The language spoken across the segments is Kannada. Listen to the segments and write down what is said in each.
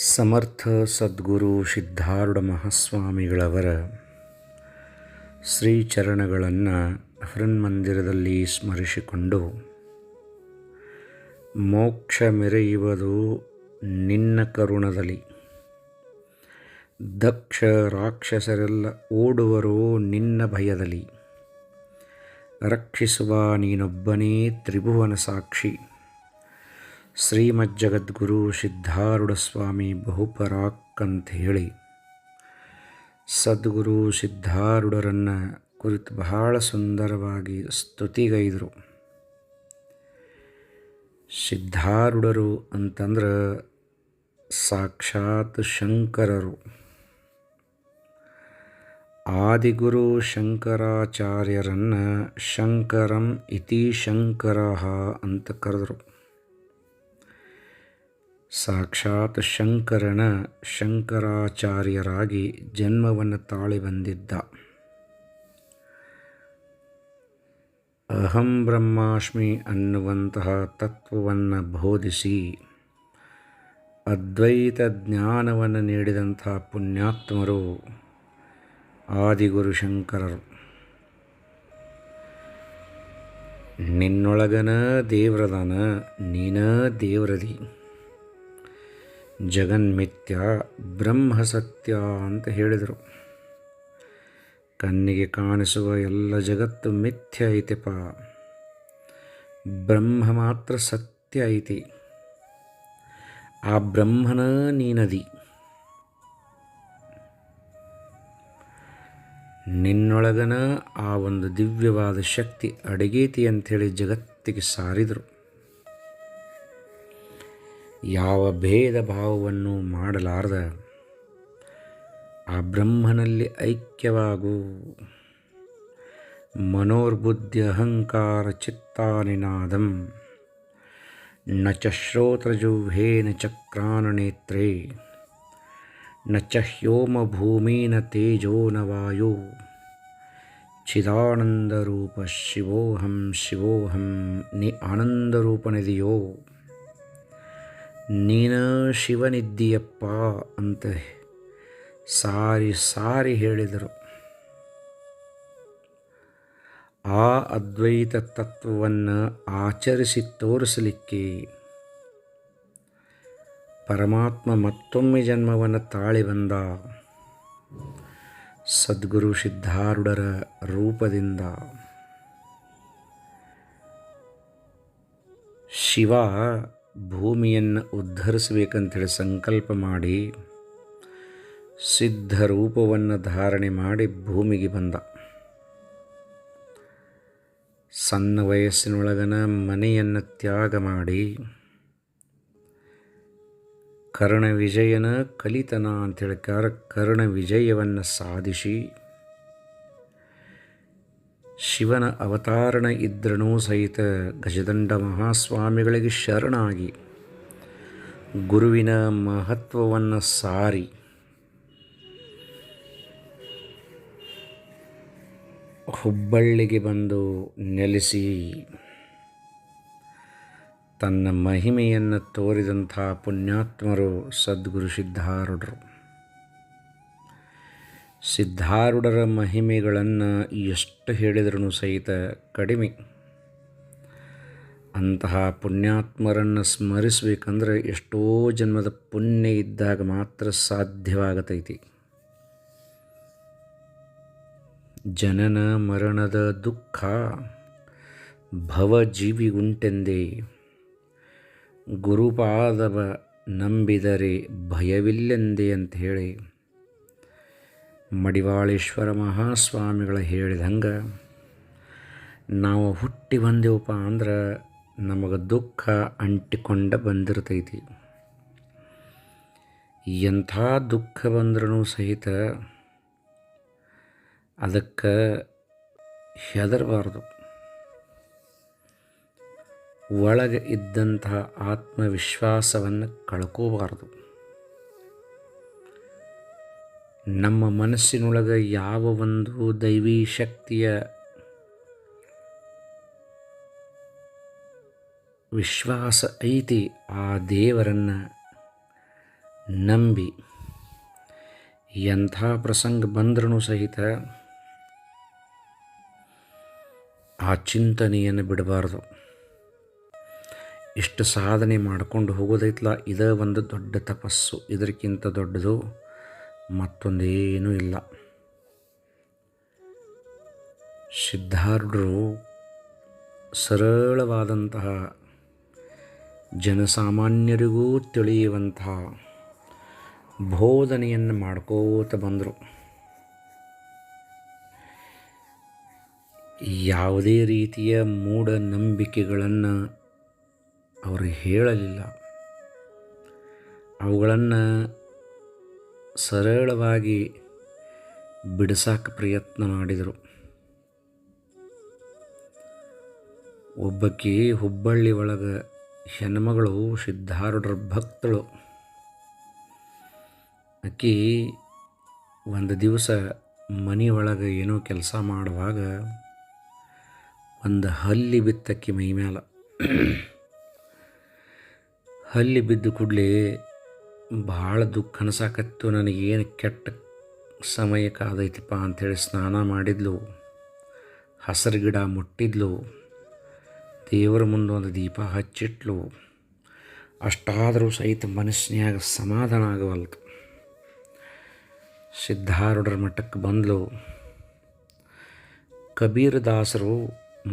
ಸಮರ್ಥ ಸದ್ಗುರು ಸಿದ್ಧಾರೂಢ ಮಹಾಸ್ವಾಮಿಗಳವರ ಶ್ರೀಚರಣಗಳನ್ನು ಹೃನ್ಮಂದಿರದಲ್ಲಿ ಸ್ಮರಿಸಿಕೊಂಡು, ಮೋಕ್ಷ ಮೆರೆಯುವುದು ನಿನ್ನ ಕರುಣದಲ್ಲಿ. ದಕ್ಷ ರಾಕ್ಷಸರೆಲ್ಲ ಓಡುವರು ನಿನ್ನ ಭಯದಲ್ಲಿ. ರಕ್ಷಿಸುವ ನೀನೊಬ್ಬನೇ ತ್ರಿಭುವನ ಸಾಕ್ಷಿ. ಶ್ರೀಮಜ್ಜಗದ್ಗುರು ಸಿದ್ಧಾರೂಢ ಸ್ವಾಮಿ ಬಹುಪರಾಕ್ ಅಂತ ಹೇಳಿ ಸದ್ಗುರು ಸಿದ್ಧಾರೂಢರನ್ನು ಕುರಿತು ಬಹಳ ಸುಂದರವಾಗಿ ಸ್ತುತಿಗೈದರು. ಸಿದ್ಧಾರೂಢರು ಅಂತಂದ್ರೆ ಸಾಕ್ಷಾತ್ ಶಂಕರರು. ಆದಿಗುರು ಶಂಕರಾಚಾರ್ಯರನ್ನು ಶಂಕರಂ ಇತಿ ಶಂಕರ ಅಂತ ಕರೆದರು. ಸಾಕ್ಷಾತ್ ಶಂಕರನ ಶಂಕರಾಚಾರ್ಯರಾಗಿ ಜನ್ಮವನ್ನು ತಾಳಿ ಬಂದಿದ್ದ ಅಹಂ ಬ್ರಹ್ಮಾಸ್ಮಿ ಅನ್ನುವಂತಹ ತತ್ವವನ್ನು ಬೋಧಿಸಿ ಅದ್ವೈತ ಜ್ಞಾನವನ್ನು ನೀಡಿದಂಥ ಪುಣ್ಯಾತ್ಮರು ಆದಿಗುರು ಶಂಕರರು. ನಿನ್ನೊಳಗನ ದೇವ್ರದಾನ ನೀನ ದೇವ್ರದಿ. ಜಗನ್ಮಿಥ್ಯ ಬ್ರಹ್ಮ ಸತ್ಯ ಅಂತ ಹೇಳಿದರು. ಕಣ್ಣಿಗೆ ಕಾಣಿಸುವ ಎಲ್ಲ ಜಗತ್ತು ಮಿಥ್ಯ ಐತೆಪ. ಬ್ರಹ್ಮ ಮಾತ್ರ ಸತ್ಯ ಐತಿ. ಆ ಬ್ರಹ್ಮನ ನೀನದಿ. ನಿನ್ನೊಳಗನ ಆ ಒಂದು ದಿವ್ಯವಾದ ಶಕ್ತಿ ಅಡಗೇತಿ ಅಂಥೇಳಿ ಜಗತ್ತಿಗೆ ಸಾರಿದರು. ಯಾವ ಭೇದ ಭಾವವನ್ನು ಮಾಡಲಾರದ ಆ ಬ್ರಹ್ಮನಲ್ಲಿ ಐಕ್ಯವಾಗು. ಮನೋರ್ಬುದ್ಧಿ ಅಹಂಕಾರ ಚಿತ್ತಾನಿನಾದಂ. ನ ಚ ಶ್ರೋತ್ರಜುಹೇನ ಚಕ್ರಾನನೇತ್ರೇ ನ ಚ ಹ್ಯೋಮ ಭೂಮೀನ ತೇಜೋ ನ ವಾಯು. ಚಿದಾನಂದರೂಪ ಶಿವೋಹಂ ಶಿವೋಹಂ ನಿ ಆನಂದರೂಪನಿದೆಯೋ ನೀನ ಶಿವನಿದ್ದೀಯಪ್ಪ ಅಂತ ಸಾರಿ ಸಾರಿ ಹೇಳಿದರು. ಆ ಅದ್ವೈತ ತತ್ವವನ್ನು ಆಚರಿಸಿ ತೋರಿಸಲಿಕ್ಕೆ ಪರಮಾತ್ಮ ಮತ್ತೊಮ್ಮೆ ಜನ್ಮವನ್ನು ತಾಳಿ ಬಂದ ಸದ್ಗುರು ಸಿದ್ಧಾರುಡರ ರೂಪದಿಂದ. ಶಿವ ಭೂಮಿಯನ್ನು ಉದ್ಧರಿಸಬೇಕಂತೇಳಿ ಸಂಕಲ್ಪ ಮಾಡಿ ಸಿದ್ಧ ರೂಪವನ್ನು ಧಾರಣೆ ಮಾಡಿ ಭೂಮಿಗೆ ಬಂದ. ಸಣ್ಣ ವಯಸ್ಸಿನೊಳಗನ ಮನೆಯನ್ನು ತ್ಯಾಗ ಮಾಡಿ ಕರ್ಣ ವಿಜಯನ ಕಲಿತನ ಅಂತೇಳಿ ಕಾರ, ಕರ್ಣ ವಿಜಯವನ್ನು ಸಾಧಿಸಿ ಶಿವನ ಅವತಾರಣ ಇದ್ರೂ ಸಹಿತ ಗಜದಂಡ ಮಹಾಸ್ವಾಮಿಗಳಿಗೆ ಶರಣಾಗಿ ಗುರುವಿನ ಮಹತ್ವವನ್ನು ಸಾರಿ. ಹುಬ್ಬಳ್ಳಿಗೆ ಬಂದು ನೆಲೆಸಿ ತನ್ನ ಮಹಿಮೆಯನ್ನು ತೋರಿದಂಥ ಪುಣ್ಯಾತ್ಮರು ಸದ್ಗುರು ಸಿದ್ಧಾರೂಢರು. ಸಿದ್ಧಾರೂಢರ ಮಹಿಮೆಗಳನ್ನು ಎಷ್ಟು ಹೇಳಿದ್ರೂ ಸಹಿತ ಕಡಿಮೆ. ಅಂತಹ ಪುಣ್ಯಾತ್ಮರನ್ನು ಸ್ಮರಿಸಬೇಕಂದ್ರೆ ಎಷ್ಟೋ ಜನ್ಮದ ಪುಣ್ಯ ಇದ್ದಾಗ ಮಾತ್ರ ಸಾಧ್ಯವಾಗತೈತಿ. ಜನನ ಮರಣದ ದುಃಖ ಭವಜೀವಿಗುಂಟೆಂದೇ ಗುರುಪಾದವ ನಂಬಿದರೆ ಭಯವಿಲ್ಲೆಂದೇ ಅಂತ ಹೇಳಿ ಮಡಿವಾಳೇಶ್ವರ ಮಹಾಸ್ವಾಮಿಗಳು ಹೇಳಿದಂಗೆ, ನಾವು ಹುಟ್ಟಿ ಬಂದೆವಪ್ಪ ಅಂದ್ರೆ ನಮಗೆ ದುಃಖ ಅಂಟಿಕೊಂಡ ಬಂದಿರ್ತೈತಿ. ಎಂಥ ದುಃಖ ಬಂದ್ರೂ ಸಹಿತ ಅದಕ್ಕೆ ಹೆದರಬಾರ್ದು. ಒಳಗೆ ಇದ್ದಂತಹ ಆತ್ಮವಿಶ್ವಾಸವನ್ನು ಕಳ್ಕೋಬಾರ್ದು. ನಮ್ಮ ಮನಸ್ಸಿನೊಳಗೆ ಯಾವ ಒಂದು ದೈವಿ ಶಕ್ತಿಯ ವಿಶ್ವಾಸ ಐತಿ, ಆ ದೇವರನ್ನು ನಂಬಿ ಎಂಥ ಪ್ರಸಂಗ ಬಂದ್ರೂ ಸಹಿತ ಆ ಚಿಂತನೆಯನ್ನು ಬಿಡಬಾರ್ದು. ಇಷ್ಟು ಸಾಧನೆ ಮಾಡಿಕೊಂಡು ಹೋಗೋದೈತ್ಲ? ಇದೇ ಒಂದು ದೊಡ್ಡ ತಪಸ್ಸು. ಇದಕ್ಕಿಂತ ದೊಡ್ಡದು ಮತ್ತೊಂದೇನೂ ಇಲ್ಲ. ಸಿದ್ಧಾರ್ಢರು ಸರಳವಾದಂತಹ ಜನಸಾಮಾನ್ಯರಿಗೂ ತಿಳಿಯುವಂತಹ ಬೋಧನೆಯನ್ನು ಮಾಡ್ಕೋತ ಬಂದರು. ಯಾವುದೇ ರೀತಿಯ ಮೂಢನಂಬಿಕೆಗಳನ್ನು ಅವರು ಹೇಳಲಿಲ್ಲ. ಅವುಗಳನ್ನು ಸರಳವಾಗಿ ಬಿಡಿಸೋಕೆ ಪ್ರಯತ್ನ ಮಾಡಿದರು. ಒಬ್ಬಕಿ ಹುಬ್ಬಳ್ಳಿ ಒಳಗೆ ಹೆಣ್ಮಗಳು ಸಿದ್ಧಾರೂಢರ ಭಕ್ತಳು. ಆಕಿ ಒಂದು ದಿವಸ ಮನೆಯೊಳಗೆ ಏನೋ ಕೆಲಸ ಮಾಡುವಾಗ ಒಂದು ಹಲ್ಲಿ ಬಿತ್ತಕ್ಕಿ ಮೈ ಮ್ಯಾಲ. ಹಲ್ಲಿ ಬಿದ್ದು ಕೂಡಲೇ ಭಾಳ ದುಃಖ ಅನಿಸಾಕತ್ತು ನನಗೇನು ಕೆಟ್ಟ ಸಮಯಕ್ಕೆ ಆದೈತಿಪ್ಪ ಅಂಥೇಳಿ ಸ್ನಾನ ಮಾಡಿದ್ಲು. ಹಸಿರು ಗಿಡ ಮುಟ್ಟಿದ್ಲು. ದೇವರ ಮುಂದೆ ಒಂದು ದೀಪ ಹಚ್ಚಿಟ್ಲು. ಅಷ್ಟಾದರೂ ಸಹಿತ ಮನಸ್ಸಿನಾಗ ಸಮಾಧಾನ ಆಗವಲ್ತು ಸಿದ್ಧಾರೂಢರ ಮಠಕ್ಕೆ ಬಂದ್ಲು. ಕಬೀರ್ ದಾಸರು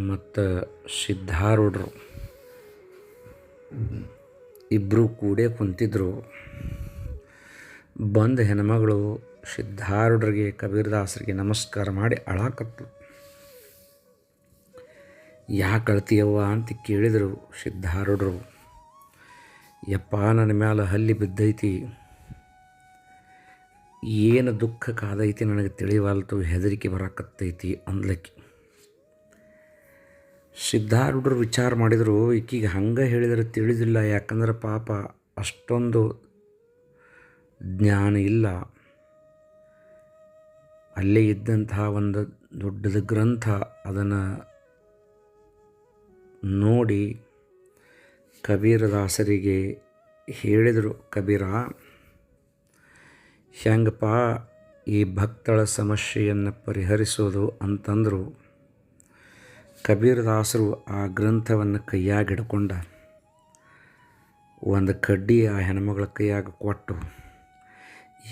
ಮತ್ತು ಸಿದ್ಧಾರೂಢರು ಇಬ್ಬರು ಕೂಡೇ ಕುಂತಿದ್ರು. ಬಂದ ಹೆಣ್ಮಗಳು ಸಿದ್ಧಾರೂಢರಿಗೆ, ಕಬೀರದಾಸರಿಗೆ ನಮಸ್ಕಾರ ಮಾಡಿ ಅಳಾಕತ್ತು ಯಾಕೆ ಅಳ್ತೀಯವ್ವ ಅಂತ ಕೇಳಿದರು ಸಿದ್ಧಾರೂಢರು. ಯಪ್ಪ, ನನ್ನ ಮ್ಯಾಲ ಹಲ್ಲಿ ಬಿದ್ದೈತಿ. ಏನು ದುಃಖ ಕಾದೈತಿ ನನಗೆ ತಿಳಿವಾಲ್ತು, ಹೆದರಿಕೆ ಬರಕತ್ತೈತಿ ಅಂದ್ಲಕ್ಕಿ. ಸಿದ್ಧಾರೂಢರು ವಿಚಾರ ಮಾಡಿದರು, ಈಕಿಗೆ ಹಂಗೆ ಹೇಳಿದರೆ ತಿಳಿದಿಲ್ಲ, ಯಾಕಂದ್ರೆ ಪಾಪ ಅಷ್ಟೊಂದು ಜ್ಞಾನ ಇಲ್ಲ. ಅಲ್ಲೇ ಇದ್ದಂತಹ ಒಂದು ದೊಡ್ಡದ ಗ್ರಂಥ ಅದನ್ನು ನೋಡಿ ಕಬೀರದಾಸರಿಗೆ ಹೇಳಿದರು, ಕಬೀರ, ಹೆಂಗಪ್ಪ ಈ ಭಕ್ತಳ ಸಮಸ್ಯೆಯನ್ನು ಪರಿಹರಿಸೋದು ಅಂತಂದರು. ಕಬೀರದಾಸರು ಆ ಗ್ರಂಥವನ್ನು ಕೈಯಾಗಿಡ್ಕೊಂಡ ಒಂದು ಕಡ್ಡಿ ಆ ಹೆಣ್ಮಗಳ ಕೈಯಾಗ ಕೊಟ್ಟು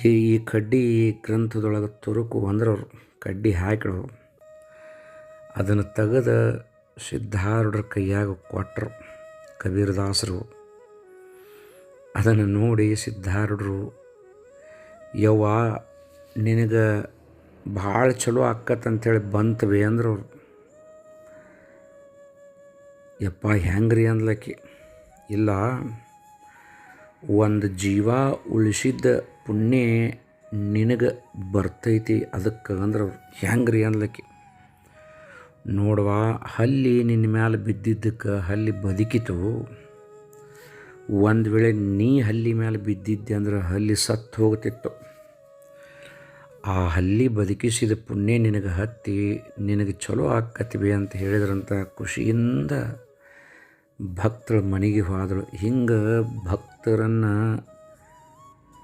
ಈ ಈ ಕಡ್ಡಿ ಗ್ರಂಥದೊಳಗೆ ತುರುಕು ಅಂದ್ರವ್ರು ಕಡ್ಡಿ ಹಾಕಿಡೋರು. ಅದನ್ನು ತೆಗೆದ ಸಿದ್ಧಾರೂಢರ ಕೈಯಾಗ ಕೊಟ್ಟರು ಕಬೀರದಾಸರು. ಅದನ್ನು ನೋಡಿ ಸಿದ್ಧಾರೂಢರು, ಯವ್ವ, ನಿನಗೆ ಭಾಳ ಚಲೋ ಆಕ್ಕತ್ತಂಥೇಳಿ ಬಂತವೆ ಅಂದ್ರೆ ಅವ್ರು ಯಪ್ಪ, ಹೆಂಗ್ರಿ ಅಂದ್ಲಕ್ಕಿ? ಇಲ್ಲ, ಒಂದು ಜೀವ ಉಳಿಸಿದ್ದ ಪುಣ್ಯ ನಿನಗೆ ಬರ್ತೈತಿ. ಅದಕ್ಕೆ ಅಂದ್ರೆ ಹೆಂಗ್ರಿ ಅನ್ಲಕ್ಕೆ ನೋಡುವ, ಹಲ್ಲಿ ನಿನ್ನ ಮ್ಯಾಲೆ ಬಿದ್ದಿದ್ದಕ್ಕೆ ಹಲ್ಲಿ ಬದುಕಿತು. ಒಂದು ವೇಳೆ ನೀ ಹಲ್ಲಿ ಮೇಲೆ ಬಿದ್ದಿದ್ದೆ ಅಂದ್ರೆ ಹಲ್ಲಿ ಸತ್ತು ಹೋಗ್ತಿತ್ತು. ಆ ಹಲ್ಲಿ ಬದುಕಿಸಿದ ಪುಣ್ಯ ನಿನಗೆ ಹತ್ತಿ, ನಿನಗೆ ಚಲೋ ಆಕತಿವಿ ಅಂತ ಹೇಳಿದ್ರಂತ ಖುಷಿಯಿಂದ ಭಕ್ತರು ಮನೆಗೆ ಹೋದರು ಹಿಂಗೆ ಭಕ್ತರನ್ನು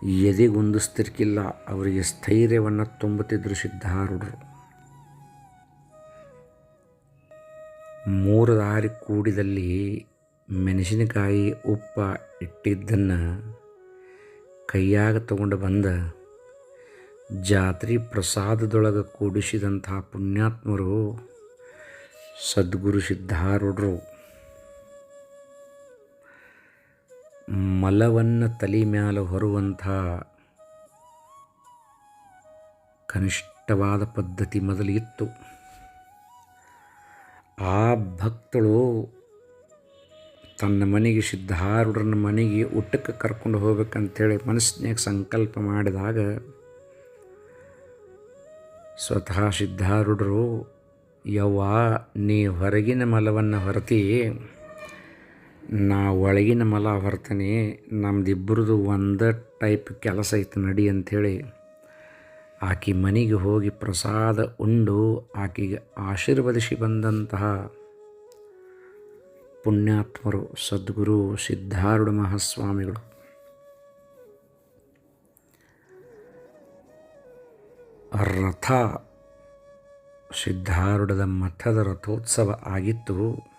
ಎದೆಗುಂದಿಸ್ತಿರ್ಕಿಲ್ಲ, ಅವರಿಗೆ ಸ್ಥೈರ್ಯವನ್ನು ತುಂಬುತ್ತಿದ್ದರು ಸಿದ್ಧಾರೂಢರು. ಮೂರು ದಾರಿ ಕೂಡಿದಲ್ಲಿ ಮೆಣಸಿನಕಾಯಿ ಉಪ್ಪ ಇಟ್ಟಿದ್ದನ್ನು ಕೈಯಾಗ ತಗೊಂಡು ಬಂದ ಜಾತ್ರಿ ಪ್ರಸಾದದೊಳಗೆ ಕೂಡಿಸಿದಂತಹ ಪುಣ್ಯಾತ್ಮರು ಸದ್ಗುರು ಸಿದ್ಧಾರೂಢರು. ಮಲವನ್ನು ತಲೆ ಮ್ಯಾಲೆ ಹೊರುವಂಥ ಕನಿಷ್ಠವಾದ ಪದ್ಧತಿ ಮೊದಲು ಇತ್ತು ಆ ಭಕ್ತಳು ತನ್ನ ಮನೆಗೆ ಸಿದ್ಧಾರೂಢರನ್ನ ಮನೆಗೆ ಊಟಕ್ಕೆ ಕರ್ಕೊಂಡು ಹೋಗ್ಬೇಕಂತೇಳಿ ಮನಸ್ಸಿನಾಗ ಸಂಕಲ್ಪ ಮಾಡಿದಾಗ ಸ್ವತಃ ಸಿದ್ಧಾರೂಢರು, ಯವ್ವ, ನೀ ಹೊರಗಿನ ಮಲವನ್ನು ಹೊರತಿ ನಾ ಒಳಗಿನ ಮಲ ನಮ್ದು ನಮ್ದಿಬ್ಬರದು ಒಂದೇ ಟೈಪ್ ಕೆಲಸ ಐತೆ ನಡಿ ಅಂಥೇಳಿ. ಆಕೆ ಮನೆಗೆ ಹೋಗಿ ಪ್ರಸಾದ ಉಂಡು, ಆಕೆಗೆ ಆಶೀರ್ವದಿಸಿ ಬಂದಂತಹ ಪುಣ್ಯಾತ್ಮರು ಸದ್ಗುರು ಸಿದ್ಧಾರುಡ ಮಹಾಸ್ವಾಮಿಗಳು. ರಥ ಸಿದ್ಧಾರುಡದ ಮಠದ ರಥೋತ್ಸವ ಆಗಿತ್ತು.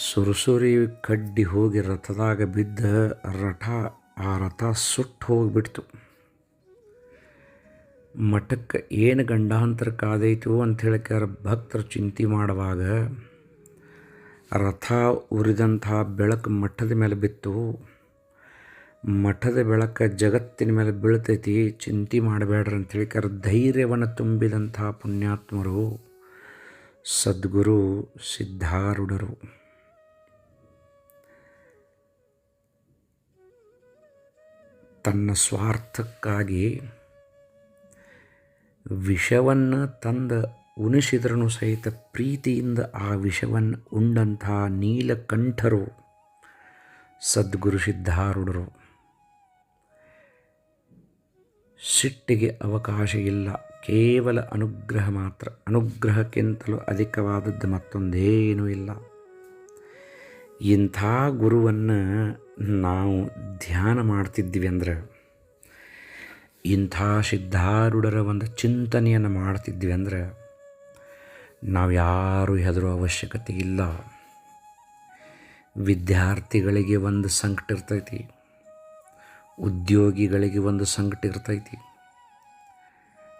ಸುರುಸುರಿ ಕಡ್ಡಿ ಹೋಗಿ ರಥದಾಗ ಬಿದ್ದ ರಥ ಆ ರಥ ಸುಟ್ಟು ಹೋಗಿಬಿಡ್ತು. ಮಠಕ್ಕೆ ಏನು ಗಂಡಾಂತರ ಕಾದೈತು ಅಂತ ಹೇಳಿಕಾರ ಭಕ್ತರು ಚಿಂತೆ ಮಾಡುವಾಗ ರಥ ಉರಿದಂಥ ಬೆಳಕು ಮಠದ ಮೇಲೆ ಬಿತ್ತು. ಮಠದ ಬೆಳಕ ಜಗತ್ತಿನ ಮೇಲೆ ಬೀಳ್ತೈತಿ, ಚಿಂತೆ ಮಾಡಬೇಡ್ರಿ ಅಂತ ಹೇಳಿಕಾರ ಧೈರ್ಯವನ್ನು ತುಂಬಿದಂಥ ಪುಣ್ಯಾತ್ಮರು ಸದ್ಗುರು ಸಿದ್ಧಾರೂಢರು. ತನ್ನ ಸ್ವಾರ್ಥಕ್ಕಾಗಿ ವಿಷವನ್ನು ತಂದ ಉಣಿಸಿದ್ರೂ ಸಹಿತ ಪ್ರೀತಿಯಿಂದ ಆ ವಿಷವನ್ನು ಉಂಡಂತಹ ನೀಲಕಂಠರು ಸದ್ಗುರು ಸಿದ್ಧಾರೂಢರು. ಸಿಟ್ಟಿಗೆ ಅವಕಾಶ ಇಲ್ಲ, ಕೇವಲ ಅನುಗ್ರಹ ಮಾತ್ರ, ಅನುಗ್ರಹಕ್ಕಿಂತಲೂ ಅಧಿಕವಾದದ್ದು ಮತ್ತೊಂದೇನೂ ಇಲ್ಲ. ಇಂಥ ಗುರುವನ್ನು ನಾವು ಧ್ಯಾನ ಮಾಡ್ತಿದ್ದೀವಿ ಅಂದರೆ ಇಂಥ ಸಿದ್ಧಾರೂಢರ ಒಂದು ಚಿಂತನೆಯನ್ನು ಮಾಡ್ತಿದ್ವಿ ಅಂದರೆ ನಾವು ಯಾರು ಹೆದರೋ ಅವಶ್ಯಕತೆ ಇಲ್ಲ. ವಿದ್ಯಾರ್ಥಿಗಳಿಗೆ ಒಂದು ಸಂಕಟ ಇರ್ತೈತಿ. ಉದ್ಯೋಗಿಗಳಿಗೆ ಒಂದು ಸಂಕಟ ಇರ್ತೈತಿ.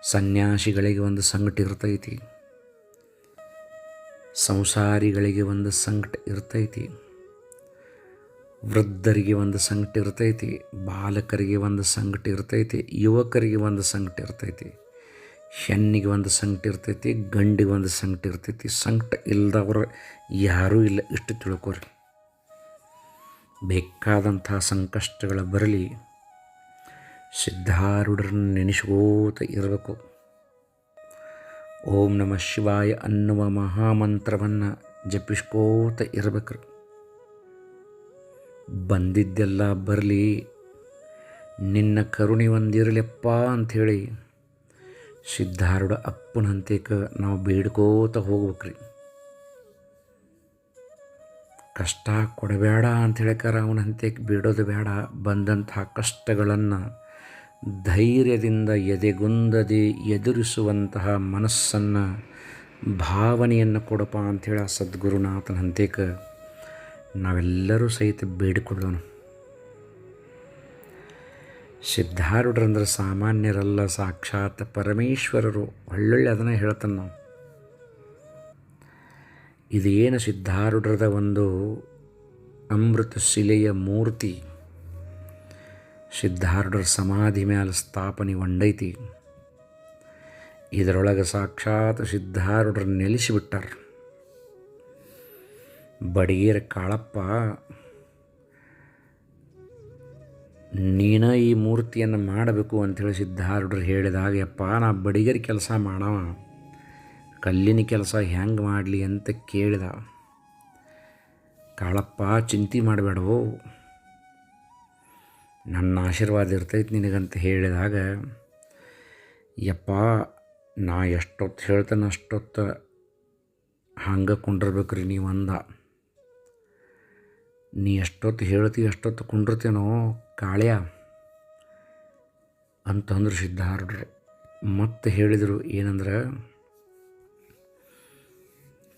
ಸನ್ಯಾಸಿಗಳಿಗೆ ಒಂದು ಸಂಕಟ ಇರ್ತೈತಿ. ಸಂಸಾರಿಗಳಿಗೆ ಒಂದು ಸಂಕಟ ಇರ್ತೈತಿ. ವೃದ್ಧರಿಗೆ ಒಂದು ಸಂಕಟ ಇರ್ತೈತಿ, ಬಾಲಕರಿಗೆ ಒಂದು ಸಂಕಟ ಇರ್ತೈತಿ, ಯುವಕರಿಗೆ ಒಂದು ಸಂಕಟ ಇರ್ತೈತಿ. ಹೆಣ್ಣಿಗೆ ಒಂದು ಸಂಕಟ ಇರ್ತೈತಿ, ಗಂಡಿಗೆ ಒಂದು ಸಂಕಟ ಇರ್ತೈತಿ. ಸಂಕಟ ಇಲ್ಲದವ್ರು ಯಾರೂ ಇಲ್ಲ, ಇಷ್ಟು ತಿಳ್ಕೊರಿ. ಬೇಕಾದಂಥ ಸಂಕಷ್ಟಗಳು ಬರಲಿ, ಸಿದ್ಧಾರೂಢರನ್ನು ನೆನೆಸ್ಕೋತ ಇರಬೇಕು. ಓಂ ನಮಃ ಶಿವಾಯ ಅನ್ನುವ ಮಹಾಮಂತ್ರವನ್ನು ಜಪಿಸ್ಕೋತ ಇರಬೇಕ್ರಿ. ಬಂದಿದ್ದೆಲ್ಲ ಬರಲಿ. ನಿನ್ನ ಕರುಣಿ ಒಂದಿರಲಿಪ್ಪ ಅಂಥೇಳಿ ಸಿದ್ಧಾರೂಢ ಅಪ್ಪನ ಹಂತೇಕ ನಾವು ಬೇಡ್ಕೋತ ಹೋಗ್ಬೇಕ್ರಿ. ಕಷ್ಟ ಕೊಡಬೇಡ ಅಂತ ಹೇಳ್ಕಾರ ಅವನ ಹಂತಕ್ಕೆ ಬಿಡೋದು ಬೇಡ. ಬಂದಂತಹ ಕಷ್ಟಗಳನ್ನು ಧೈರ್ಯದಿಂದ ಎದೆಗುಂದದೆ ಎದುರಿಸುವಂತಹ ಮನಸ್ಸನ್ನು ಭಾವನೆಯನ್ನು ಕೊಡಪ್ಪ ಅಂಥೇಳಿ ಆ ಸದ್ಗುರುನಾಥನ ನಾವೆಲ್ಲರೂ ಸಹಿತ ಬೇಡಿಕೊಳ್ಳೋಣ ಸಿದ್ಧಾರೂಢರಂದ್ರೆ ಸಾಮಾನ್ಯರಲ್ಲ ಸಾಕ್ಷಾತ್ ಪರಮೇಶ್ವರರು. ಒಳ್ಳೊಳ್ಳೆ ಅದನ್ನು ಹೇಳ್ತಾನೆ ನಾವು. ಇದೇನು ಸಿದ್ಧಾರೂಢರದ ಒಂದು ಅಮೃತ ಶಿಲೆಯ ಮೂರ್ತಿ? ಸಿದ್ಧಾರೂಢರ ಸಮಾಧಿ ಮೇಲೆ ಸ್ಥಾಪನೆ ಒಂಡೈತಿ ಇದರೊಳಗೆ ಸಾಕ್ಷಾತ್ ಸಿದ್ಧಾರೂಢರ ನೆಲೆಸಿಬಿಟ್ಟಾರ ಬಡಿಗೇರ ಕಾಳಪ್ಪ, ನೀನ ಈ ಮೂರ್ತಿಯನ್ನು ಮಾಡಬೇಕು ಅಂಥೇಳಿ ಸಿದ್ಧಾರೂಢರು ಹೇಳಿದಾಗ, ಯಪ್ಪ, ನಾ ಬಡಿಗರ ಕೆಲಸ ಮಾಡವ, ಕಲ್ಲಿನ ಕೆಲಸ ಹೆಂಗೆ ಮಾಡಲಿ ಅಂತ ಕೇಳಿದ. ಕಾಳಪ್ಪ, ಚಿಂತೆ ಮಾಡಬೇಡವು ನನ್ನ ಆಶೀರ್ವಾದ ಇರ್ತೈತೆ ನಿನಗಂತ ಹೇಳಿದಾಗ, ಯಪ್ಪ, ನಾ ಎಷ್ಟೊತ್ತು ಹೇಳ್ತೇನೆ ಅಷ್ಟೊತ್ತು ಹಂಗೆ ಕುಂಡಿರ್ಬೇಕ್ರಿ ನೀವು ಅಂದ. ನೀ ಎಷ್ಟೊತ್ತು ಹೇಳ್ತಿ ಎಷ್ಟೊತ್ತು ಕುಂಡಿರ್ತೇನೋ ಕಾಳ್ಯ? ಅಂತಂದ್ರು ಸಿದ್ಧಾರೂಢರು. ಮತ್ತೆ ಹೇಳಿದರು ಏನಂದ್ರೆ,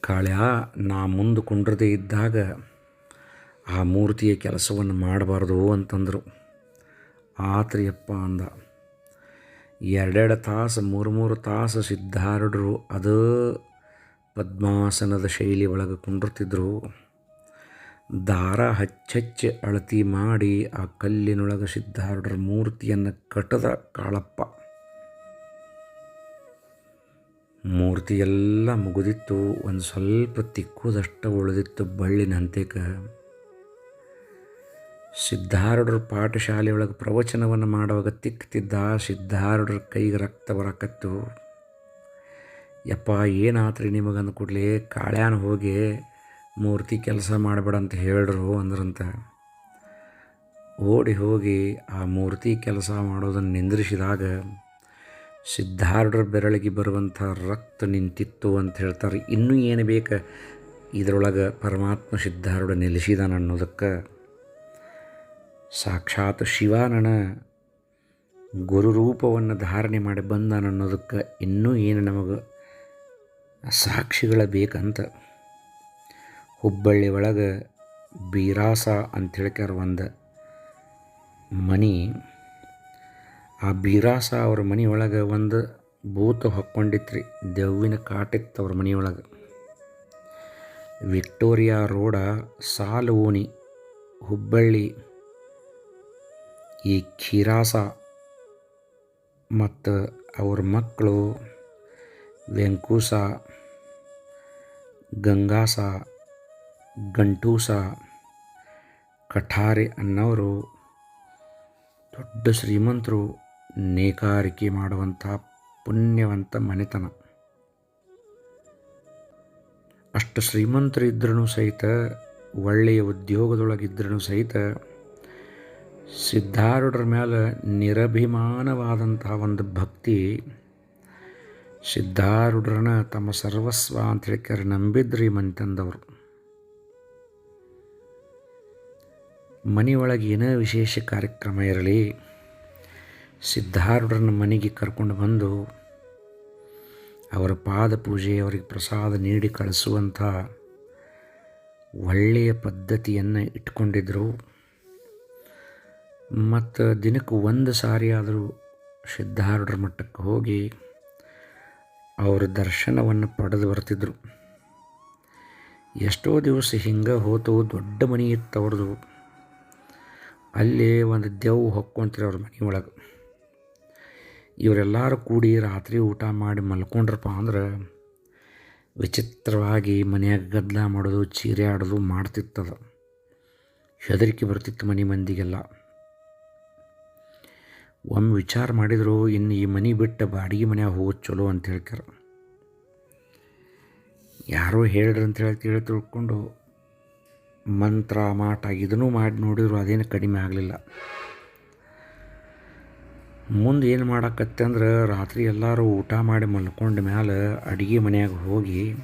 ಕಾಳ್ಯ, ನಾ ಮುಂದೆ ಕುಂಡ್ರದೇ ಇದ್ದಾಗ ಆ ಮೂರ್ತಿಯ ಕೆಲಸವನ್ನು ಮಾಡಬಾರ್ದು ಅಂತಂದರು. ಆತ್ರಿಯಪ್ಪ ಅಂದ. ಎರಡೆರಡು ತಾಸು, ಮೂರು ಮೂರು ತಾಸು ಸಿದ್ಧಾರ್ಡರು ಅದು ಪದ್ಮಾಸನದ ಶೈಲಿ ಒಳಗೆ ಕುಂಡಿರ್ತಿದ್ರು. ದಾರ ಹಚ್ಚಚ್ಚಿ ಅಳತಿ ಮಾಡಿ ಆ ಕಲ್ಲಿನೊಳಗೆ ಸಿದ್ಧಾರೂಢರ ಮೂರ್ತಿಯನ್ನು ಕಟ್ಟದ ಕಾಳಪ್ಪ. ಮೂರ್ತಿಯೆಲ್ಲ ಮುಗಿದಿತ್ತು, ಒಂದು ಸ್ವಲ್ಪ ತಿಕ್ಕುದಷ್ಟು ಉಳಿದಿತ್ತು ಬಳ್ಳಿನ ಹಂತೇಕ. ಸಿದ್ಧಾರೂಢರ ಪಾಠಶಾಲೆಯೊಳಗೆ ಪ್ರವಚನವನ್ನು ಮಾಡುವಾಗ ತಿಕ್ತಿದ್ದ ಸಿದ್ಧಾರೂಢರ ಕೈಗೆ ರಕ್ತ ಬರಕತ್ತು. ಯಪ್ಪ, ಏನಾತ್ರಿ ನಿಮಗಂದು ಕೂಡಲೇ ಕಾಳ್ಯಾನ ಹೋಗಿ ಮೂರ್ತಿ ಕೆಲಸ ಮಾಡಬೇಡ ಅಂತ ಹೇಳ್ರು ಅಂದ್ರಂತ. ಓಡಿ ಹೋಗಿ ಆ ಮೂರ್ತಿ ಕೆಲಸ ಮಾಡೋದನ್ನು ನಿಂದ್ರಿಸಿದಾಗ ಸಿದ್ಧಾರ್ಢರ ಬೆರಳಿಗೆ ಬರುವಂಥ ರಕ್ತ ನಿಂತಿತ್ತು ಅಂತ ಹೇಳ್ತಾರೆ. ಇನ್ನೂ ಏನು ಬೇಕು? ಇದರೊಳಗೆ ಪರಮಾತ್ಮ ಸಿದ್ಧಾರ್ಢ ನೆಲೆಸಿದಾನ ಅನ್ನೋದಕ್ಕೆ ಸಾಕ್ಷಾತ್ ಶಿವಾನನ ಗುರು ರೂಪವನ್ನು ಧಾರಣೆ ಮಾಡಿ ಬಂದಾನ ಅನ್ನೋದಕ್ಕೆ ಇನ್ನೂ ಏನು ನಮಗೆ ಸಾಕ್ಷಿಗಳ ಬೇಕಂತ. ಹುಬ್ಬಳ್ಳಿ ಒಳಗೆ ಬೀರಾಸ ಅಂತ ಹೇಳ್ಕ್ಯಾರ ಒಂದು ಮನೆ. ಆ ಬೀರಾಸ ಅವ್ರ ಮನೆ ಒಂದು ಭೂತ ಹೊಕ್ಕೊಂಡಿತ್ರಿ, ದೆವ್ವಿನ ಕಾಟಿತ್ತು ಅವ್ರ ಮನೆಯೊಳಗೆ ವಿಕ್ಟೋರಿಯಾ ರೋಡ ಸಾಲು ಓಣಿ, ಹುಬ್ಬಳ್ಳಿ ಈ ಖೀರಾಸ ಮತ್ತು ಅವ್ರ ಮಕ್ಕಳು ವೆಂಕೂಸ, ಗಂಗಾಸ ಗಂಟೂಸ ಕಠಾರೆ ಅನ್ನೋರು, ದೊಡ್ಡ ಶ್ರೀಮಂತರು ನೇಕಾರಿಕೆ ಮಾಡುವಂಥ ಪುಣ್ಯವಂತ ಮನೆತನ. ಅಷ್ಟು ಶ್ರೀಮಂತರಿದ್ರೂ ಸಹಿತ, ಒಳ್ಳೆಯ ಉದ್ಯೋಗದೊಳಗಿದ್ರೂ ಸಹಿತ, ಸಿದ್ಧಾರೂಢರ ಮೇಲೆ ನಿರಭಿಮಾನವಾದಂತಹ ಒಂದು ಭಕ್ತಿ ಸಿದ್ಧಾರೂಢರನ್ನ ತಮ್ಮ ಸರ್ವಸ್ವ ಅಂತ ಹೇಳಿಕರೆ ನಂಬಿದ್ರಿ ಮನೆತಂದವರು ಮನೆಯೊಳಗೆ ಏನೇ ವಿಶೇಷ ಕಾರ್ಯಕ್ರಮ ಇರಲಿ, ಸಿದ್ಧಾರೂಢರನ್ನ ಮನೆಗೆ ಕರ್ಕೊಂಡು ಬಂದು ಅವರ ಪಾದ ಪೂಜೆ, ಅವರಿಗೆ ಪ್ರಸಾದ ನೀಡಿ ಕಳಿಸುವಂಥ ಒಳ್ಳೆಯ ಪದ್ಧತಿಯನ್ನು ಇಟ್ಕೊಂಡಿದ್ದರು ಮತ್ತು ದಿನಕ್ಕೆ ಒಂದು ಸಾರಿ ಆದರೂ ಸಿದ್ಧಾರೂಢರ ಮಟ್ಟಕ್ಕೆ ಹೋಗಿ ಅವರ ದರ್ಶನವನ್ನು ಪಡೆದು ಬರ್ತಿದ್ದರು ಎಷ್ಟೋ ದಿವಸ ಹಿಂಗೆ ಹೋತು ದೊಡ್ಡ ಮನೆ ಇತ್ತು ಅವ್ರದ್ದು ಅಲ್ಲಿ ಒಂದು ದೆವ್ವ ಹೊಕ್ಕೊಂತೀರಿ ಅವ್ರ ಮನೆ ಒಳಗೆ. ಇವರೆಲ್ಲರೂ ಕೂಡಿ ರಾತ್ರಿ ಊಟ ಮಾಡಿ ಮಲ್ಕೊಂಡ್ರಪ್ಪ ಅಂದ್ರೆ ವಿಚಿತ್ರವಾಗಿ ಮನೆಯಾಗ ಗದ್ದಲ ಮಾಡೋದು, ಚೀರೆ ಆಡೋದು ಮಾಡ್ತಿತ್ತದ. ಹೆದರಿಕೆ ಬರ್ತಿತ್ತು ಮನೆ ಮಂದಿಗೆಲ್ಲ. ಒಮ್ಮೆ ವಿಚಾರ ಮಾಡಿದರು, ಇನ್ನು ಈ ಮನೆ ಬಿಟ್ಟು ಬಾಡಿಗೆ ಮನೆಯಾಗ ಹೋಗೋದು ಚಲೋ ಅಂತ ಹೇಳ್ತಾರೆ ಯಾರೋ ಹೇಳ್ರಿ ಅಂತ ಹೇಳಿ ತಿಳಿ ತಿಳ್ಕೊಂಡು ಮಂತ್ರ, ಮಾಟ ಇದನ್ನು ಮಾಡಿ ನೋಡಿದ್ರು ಅದೇನು ಕಡಿಮೆ ಆಗಲಿಲ್ಲ. ಮುಂದೆ ಏನು ಮಾಡಕತ್ತೆ ಅಂದ್ರೆ ರಾತ್ರಿ ಎಲ್ಲರೂ ಊಟ ಮಾಡಿ ಮಲ್ಕೊಂಡ ಮೇಲೆ ಅಡುಗೆ ಮನೆಯಾಗ ಹೋಗಿ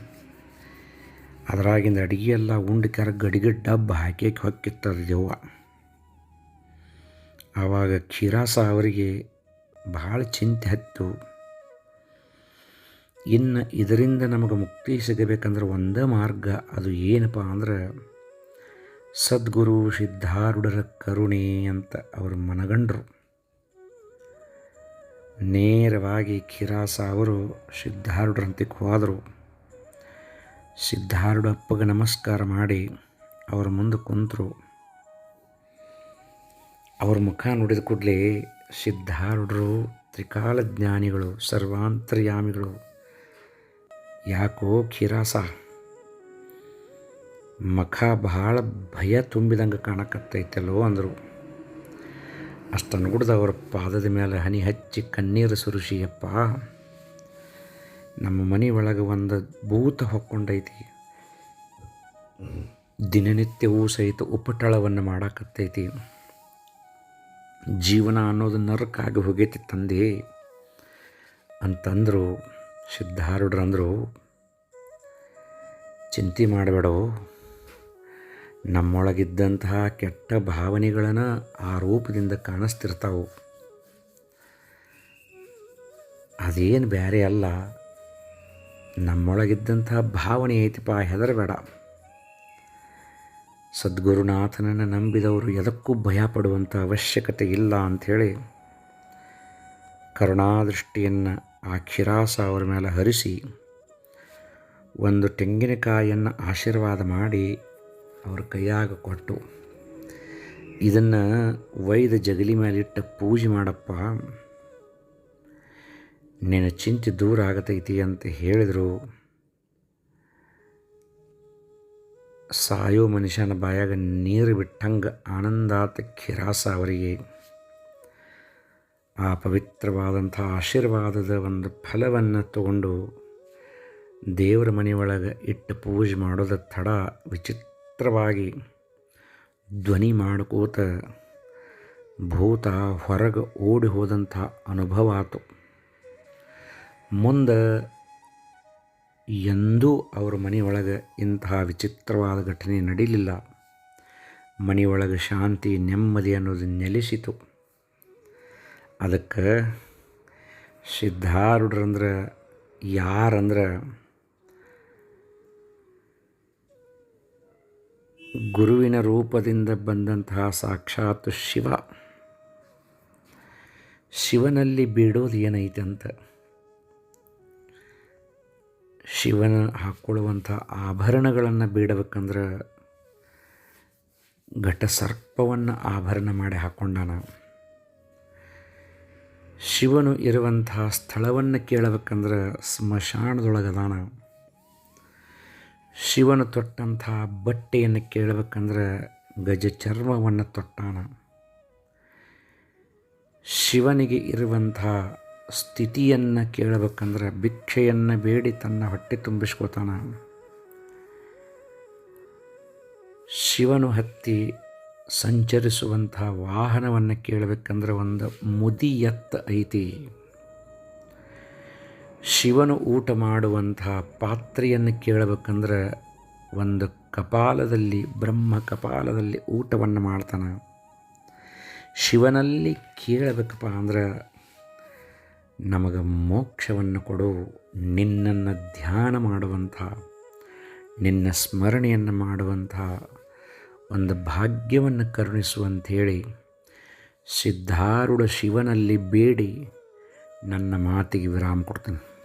ಅದರಾಗಿಂದ ಅಡುಗೆ ಎಲ್ಲ ಉಂಡು ಕೆರ ಗಡಿಗೆ ಡಬ್ಬ ಹಾಕಿ ಹೊಕ್ಕಿತ್ತದ ದೆವ್ವ. ಆವಾಗ ಕ್ಷೀರಾಸ ಅವರಿಗೆ ಭಾಳ ಚಿಂತೆ ಹತ್ತು. ಇನ್ನು ಇದರಿಂದ ನಮಗೆ ಮುಕ್ತಿ ಸಿಗಬೇಕಂದ್ರೆ ಒಂದೇ ಮಾರ್ಗ ಅದು ಏನಪ್ಪ ಅಂದ್ರೆ ಸದ್ಗುರು ಸಿದ್ಧಾರುಡರ ಕರುಣೆ ಅಂತ ಅವರು ಮನಗಂಡರು. ನೇರವಾಗಿ ಖಿರಾಸ ಅವರು ಸಿದ್ಧಾರೂಢರಂತಕ್ಕೆ ಹೋದರು. ಸಿದ್ಧಾರೂಢಪ್ಪಗೆ ನಮಸ್ಕಾರ ಮಾಡಿ ಅವರ ಮುಂದೆ ಕುಂತರು. ಅವ್ರ ಮುಖ ನೋಡಿದ ಕೂಡಲೇ ಸಿದ್ಧಾರುಡರು ತ್ರಿಕಾಲ ಜ್ಞಾನಿಗಳು ಸರ್ವಾಂತರ್ಯಾಮಿಗಳು, ಯಾಕೋ ಖಿರಾಸ ಮುಖ ಭಾಳ ಭಯ ತುಂಬಿದಂಗೆ ಕಾಣಕತ್ತೈತಲ್ಲೋ ಅಂದರು. ಅಷ್ಟನ್ಗುಡ್ದು ಅವರ ಪಾದದ ಮೇಲೆ ಹನಿ ಹಚ್ಚಿ ಕಣ್ಣೀರು ಸುರುಷಿಯಪ್ಪ ನಮ್ಮ ಮನೆ ಒಳಗೆ ಒಂದು ಭೂತ ಹೊಕ್ಕೊಂಡೈತಿ. ದಿನನಿತ್ಯವೂ ಸಹಿತ ಉಪಟಳವನ್ನು ಮಾಡಾಕತ್ತೈತಿ. ಜೀವನ ಅನ್ನೋದು ನರಕಾಗಿ ಹೋಗೈತಿ ತಂದೆ. ಅಂತಂದರು ಸಿದ್ಧಾರುಡ್ರಂದರು ಚಿಂತೆ ಮಾಡಬೇಡೋ ನಮ್ಮೊಳಗಿದ್ದಂತಹ ಕೆಟ್ಟ ಭಾವನೆಗಳನ್ನು ಆ ರೂಪದಿಂದ ಕಾಣಿಸ್ತಿರ್ತಾವೆ. ಅದೇನು ಬೇರೆ ಅಲ್ಲ, ನಮ್ಮೊಳಗಿದ್ದಂತಹ ಭಾವನೆ ಐತಿಪ್ಪ ಹೆದರಬೇಡ. ಸದ್ಗುರುನಾಥನನ್ನು ನಂಬಿದವರು ಎದಕ್ಕೂ ಭಯ ಪಡುವಂಥ ಅವಶ್ಯಕತೆ ಇಲ್ಲ ಅಂಥೇಳಿ ಕರುಣಾದೃಷ್ಟಿಯನ್ನು ಆ ಕ್ಷಿರಾಸ ಅವರ ಮೇಲೆ ಹರಿಸಿ ಒಂದು ತೆಂಗಿನಕಾಯಿಯನ್ನು ಆಶೀರ್ವಾದ ಮಾಡಿ ಅವ್ರ ಕೈಯಾಗ ಕೊಟ್ಟು ಇದನ್ನು ಒಯ್ದ ಜಗಲಿ ಮೇಲಿಟ್ಟ ಪೂಜೆ ಮಾಡಪ್ಪ. ನಿನ್ನ ಚಿಂತೆ ದೂರ ಆಗತೈತಿ ಅಂತ ಹೇಳಿದರು. ಸಾಯೋ ಮನುಷ್ಯನ ಬಾಯಾಗ ನೀರು ಬಿಟ್ಟಂಗೆ ಆನಂದಾತ ಖಿರಾಸ ಅವರಿಗೆ. ಆ ಪವಿತ್ರವಾದಂಥ ಆಶೀರ್ವಾದದ ಒಂದು ಫಲವನ್ನು ತಗೊಂಡು ದೇವರ ಮನೆಯೊಳಗೆ ಇಟ್ಟು ಪೂಜೆ ಮಾಡೋದ ತಡ ವಿಚಿತ್ರವಾಗಿ ಧ್ವನಿ ಮಾಡ್ಕೋತ ಭೂತ ಹೊರಗೆ ಓಡಿ ಹೋದಂಥ ಅನುಭವ ಆತು. ಮುಂದೆ ಎಂದೂ ಅವರ ಮನೆಯೊಳಗೆ ಇಂತಹ ವಿಚಿತ್ರವಾದ ಘಟನೆ ನಡೀಲಿಲ್ಲ. ಮನೆಯೊಳಗೆ ಶಾಂತಿ, ನೆಮ್ಮದಿ ಅನ್ನೋದು ನೆಲೆಸಿತು. ಅದಕ್ಕೆ ಸಿದ್ಧಾರೂಢರಂದ್ರೆ ಯಾರಂದ್ರೆ ಗುರುವಿನ ರೂಪದಿಂದ ಬಂದಂತಹ ಸಾಕ್ಷಾತ್ ಶಿವ. ಶಿವನಲ್ಲಿ ಬೀಡೋದು ಏನೈತೆ ಅಂತ? ಶಿವನ ಹಾಕ್ಕೊಳ್ಳುವಂಥ ಆಭರಣಗಳನ್ನು ಬೇಡಬೇಕಂದ್ರೆ ಘಟಸರ್ಪವನ್ನು ಆಭರಣ ಮಾಡಿ ಹಾಕ್ಕೊಂಡಾನ. ಶಿವನು ಇರುವಂತಹ ಸ್ಥಳವನ್ನು ಕೇಳಬೇಕಂದ್ರೆ ಸ್ಮಶಾನದೊಳಗದಾನ. ಶಿವನು ತೊಟ್ಟಂತಹ ಬಟ್ಟೆಯನ್ನು ಕೇಳಬೇಕಂದ್ರೆ ಗಜ ಚರ್ಮವನ್ನು ತೊಟ್ಟಾನ. ಶಿವನಿಗೆ ಇರುವಂತಹ ಸ್ಥಿತಿಯನ್ನು ಕೇಳಬೇಕಂದ್ರೆ ಭಿಕ್ಷೆಯನ್ನು ಬೇಡಿ ತನ್ನ ಹೊಟ್ಟೆ ತುಂಬಿಸ್ಕೋತಾನ. ಶಿವನು ಹತ್ತಿ ಸಂಚರಿಸುವಂತಹ ವಾಹನವನ್ನು ಕೇಳಬೇಕಂದ್ರೆ ಒಂದು ಮುದಿಯತ್ತ ಐತಿ. ಶಿವನು ಊಟ ಮಾಡುವಂತಹ ಪಾತ್ರೆಯನ್ನು ಕೇಳಬೇಕಂದ್ರೆ ಒಂದು ಕಪಾಲದಲ್ಲಿ, ಬ್ರಹ್ಮ ಕಪಾಲದಲ್ಲಿ ಊಟವನ್ನು ಮಾಡ್ತಾನೆ. ಶಿವನಲ್ಲಿ ಕೇಳಬೇಕಪ್ಪ ಅಂದ್ರೆ ನಮಗೆ ಮೋಕ್ಷವನ್ನು ಕೊಡು, ನಿನ್ನನ್ನು ಧ್ಯಾನ ಮಾಡುವಂಥ, ನಿನ್ನ ಸ್ಮರಣೆಯನ್ನು ಮಾಡುವಂಥ ಒಂದು ಭಾಗ್ಯವನ್ನು ಕರುಣಿಸುವಂಥೇಳಿ ಸಿದ್ಧಾರೂಢ ಶಿವನಲ್ಲಿ ಬೇಡಿ ನನ್ನ ಮಾತಿಗೆ ವಿರಾಮ ಕೊಡ್ತೀನಿ.